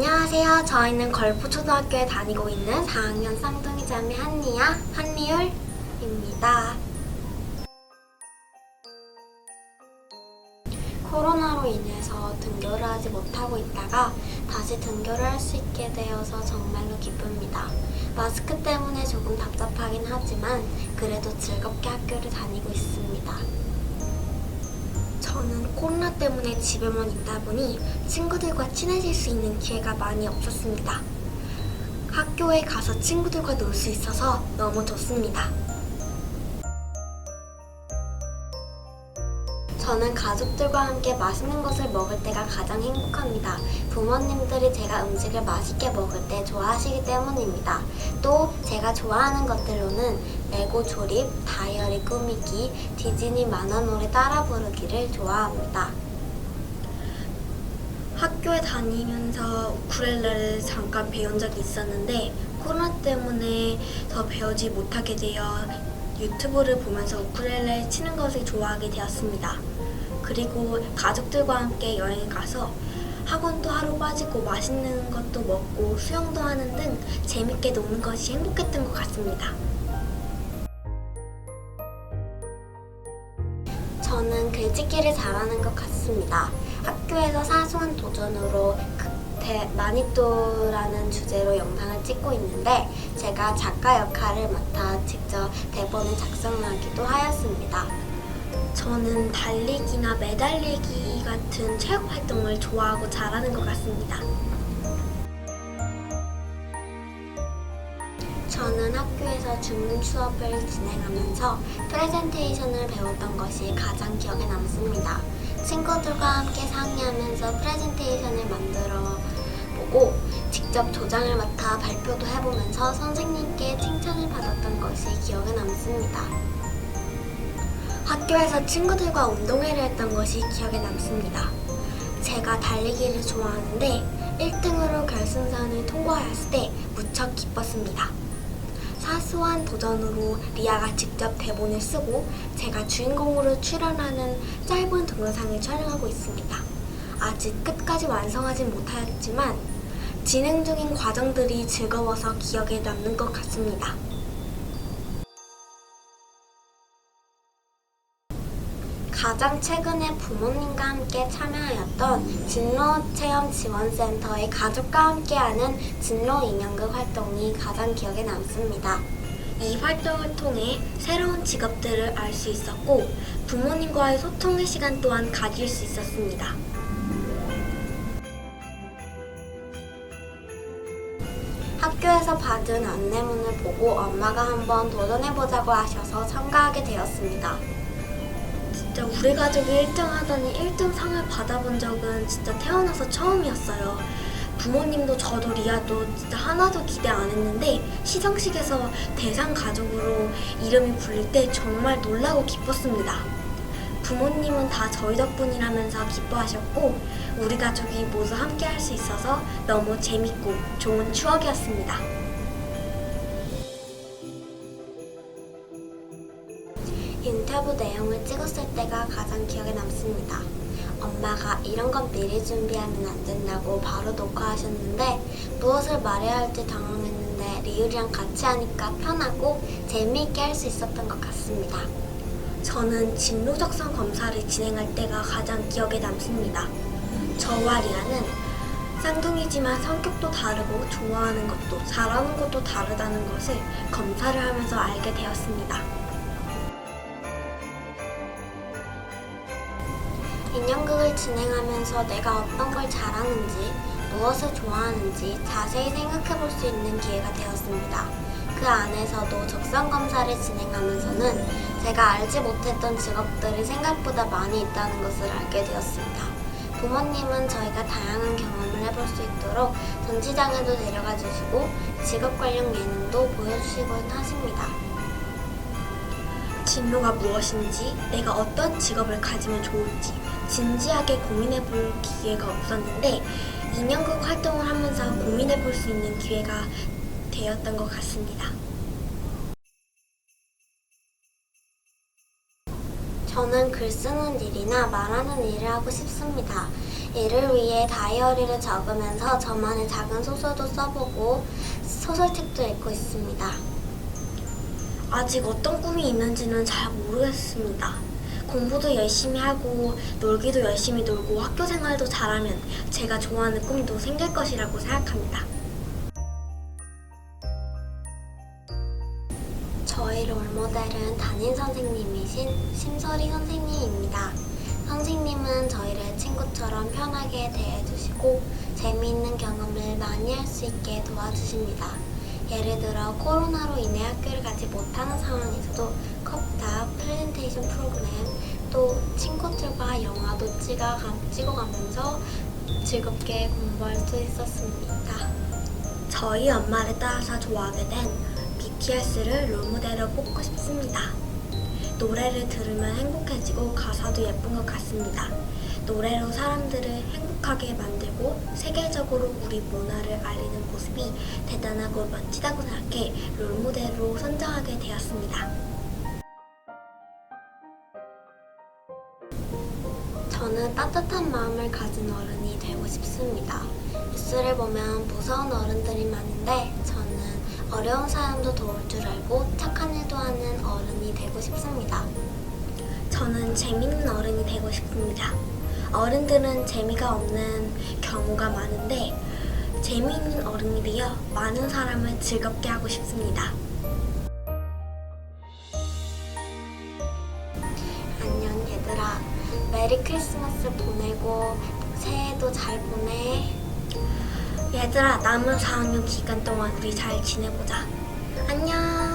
안녕하세요. 저희는 걸포초등학교에 다니고 있는 4학년 쌍둥이 자매 한니야, 한리율입니다. 코로나로 인해서 등교를 하지 못하고 있다가 다시 등교를 할 수 있게 되어서 정말로 기쁩니다. 마스크 때문에 조금 답답하긴 하지만 그래도 즐겁게 학교를 다니고 있습니다. 저는 코로나 때문에 집에만 있다 보니 친구들과 친해질 수 있는 기회가 많이 없었습니다. 학교에 가서 친구들과 놀 수 있어서 너무 좋습니다. 저는 가족들과 함께 맛있는 것을 먹을 때가 가장 행복합니다. 부모님들이 제가 음식을 맛있게 먹을 때 좋아하시기 때문입니다. 또 제가 좋아하는 것들로는 레고 조립, 다이어리 꾸미기, 디즈니 만화 노래 따라 부르기를 좋아합니다. 학교에 다니면서 우쿨렐레를 잠깐 배운 적이 있었는데 코로나 때문에 더 배우지 못하게 되어 유튜브를 보면서 우쿨렐레 치는 것을 좋아하게 되었습니다. 그리고 가족들과 함께 여행 가서 학원도 하루 빠지고 맛있는 것도 먹고 수영도 하는 등 재밌게 노는 것이 행복했던 것 같습니다. 저는 글짓기를 잘하는 것 같습니다. 학교에서 사소한 도전으로 그 대, 마니또라는 주제로 영상을 찍고 있는데 제가 작가 역할을 맡아 직접 대본을 작성하기도 하였습니다. 저는 달리기나 매달리기 같은 체육 활동을 좋아하고 잘하는 것 같습니다. 저는 학교에서 중문 수업을 진행하면서 프레젠테이션을 배웠던 것이 가장 기억에 남습니다. 친구들과 함께 상의하면서 프레젠테이션을 만들어 보고 직접 조장을 맡아 발표도 해보면서 선생님께 칭찬을 받았던 것이 기억에 남습니다. 학교에서 친구들과 운동회를 했던 것이 기억에 남습니다. 제가 달리기를 좋아하는데 1등으로 결승선을 통과했을 때 무척 기뻤습니다. 사소한 도전으로 리아가 직접 대본을 쓰고 제가 주인공으로 출연하는 짧은 동영상을 촬영하고 있습니다. 아직 끝까지 완성하진 못하였지만 진행 중인 과정들이 즐거워서 기억에 남는 것 같습니다. 가장 최근에 부모님과 함께 참여하였던 진로체험지원센터의 가족과 함께하는 진로 인형극 활동이 가장 기억에 남습니다. 이 활동을 통해 새로운 직업들을 알 수 있었고 부모님과의 소통의 시간 또한 가질 수 있었습니다. 학교에서 받은 안내문을 보고 엄마가 한번 도전해보자고 하셔서 참가하게 되었습니다. 진짜 우리 가족이 1등 하더니 1등 상을 받아본 적은 진짜 태어나서 처음이었어요. 부모님도 저도 리아도 진짜 하나도 기대 안 했는데 시상식에서 대상 가족으로 이름이 불릴 때 정말 놀라고 기뻤습니다. 부모님은 다 저희 덕분이라면서 기뻐하셨고 우리 가족이 모두 함께 할 수 있어서 너무 재밌고 좋은 추억이었습니다. 인터뷰 내용을 찍었을 때가 가장 기억에 남습니다. 엄마가 이런 건 미리 준비하면 안 된다고 바로 녹화하셨는데 무엇을 말해야 할지 당황했는데 리율이랑 같이 하니까 편하고 재미있게 할 수 있었던 것 같습니다. 저는 진로 작성 검사를 진행할 때가 가장 기억에 남습니다. 저와 리아는 쌍둥이지만 성격도 다르고 좋아하는 것도 잘하는 것도 다르다는 것을 검사를 하면서 알게 되었습니다. 인형극을 진행하면서 내가 어떤 걸 잘하는지, 무엇을 좋아하는지 자세히 생각해 볼 수 있는 기회가 되었습니다. 그 안에서도 적성 검사를 진행하면서는 제가 알지 못했던 직업들이 생각보다 많이 있다는 것을 알게 되었습니다. 부모님은 저희가 다양한 경험을 해볼 수 있도록 전시장에도 데려가 주시고 직업 관련 예능도 보여주시곤 하십니다. 진로가 무엇인지, 내가 어떤 직업을 가지면 좋을지 진지하게 고민해 볼 기회가 없었는데 인형극 활동을 하면서 고민해 볼 수 있는 기회가 되었던 것 같습니다. 저는 글 쓰는 일이나 말하는 일을 하고 싶습니다. 이를 위해 다이어리를 적으면서 저만의 작은 소설도 써보고 소설책도 읽고 있습니다. 아직 어떤 꿈이 있는지는 잘 모르겠습니다. 공부도 열심히 하고 놀기도 열심히 놀고 학교 생활도 잘하면 제가 좋아하는 꿈도 생길 것이라고 생각합니다. 저의 롤모델은 담임 선생님이신 심설희 선생님입니다. 선생님은 저희를 친구처럼 편하게 대해주시고 재미있는 경험을 많이 할 수 있게 도와주십니다. 예를 들어 코로나로 인해 학교를 가지 못하는 상황에서도 컵답, 프레젠테이션 프로그램, 또 친구들과 영화도 찍어가, 찍어가면서 즐겁게 공부할 수 있었습니다. 저희 엄마를 따라서 좋아하게 된 BTS를 롤모델로 뽑고 싶습니다. 노래를 들으면 행복해지고 가사도 예쁜 것 같습니다. 노래로 사람들을 행복하게 만들고 세계적으로 우리 문화를 알리는 모습이 대단하고 멋지다고 생각해 롤모델로 선정하게 되었습니다. 따뜻한 마음을 가진 어른이 되고 싶습니다. 뉴스를 보면 무서운 어른들이 많은데 저는 어려운 사람도 도울 줄 알고 착한 일도 하는 어른이 되고 싶습니다. 저는 재밌는 어른이 되고 싶습니다. 어른들은 재미가 없는 경우가 많은데 재미있는 어른이 되어 많은 사람을 즐겁게 하고 싶습니다. 메리 크리스마스 보내고 새해도 잘 보내. 얘들아 남은 4학년 기간 동안 우리 잘 지내보자. 안녕.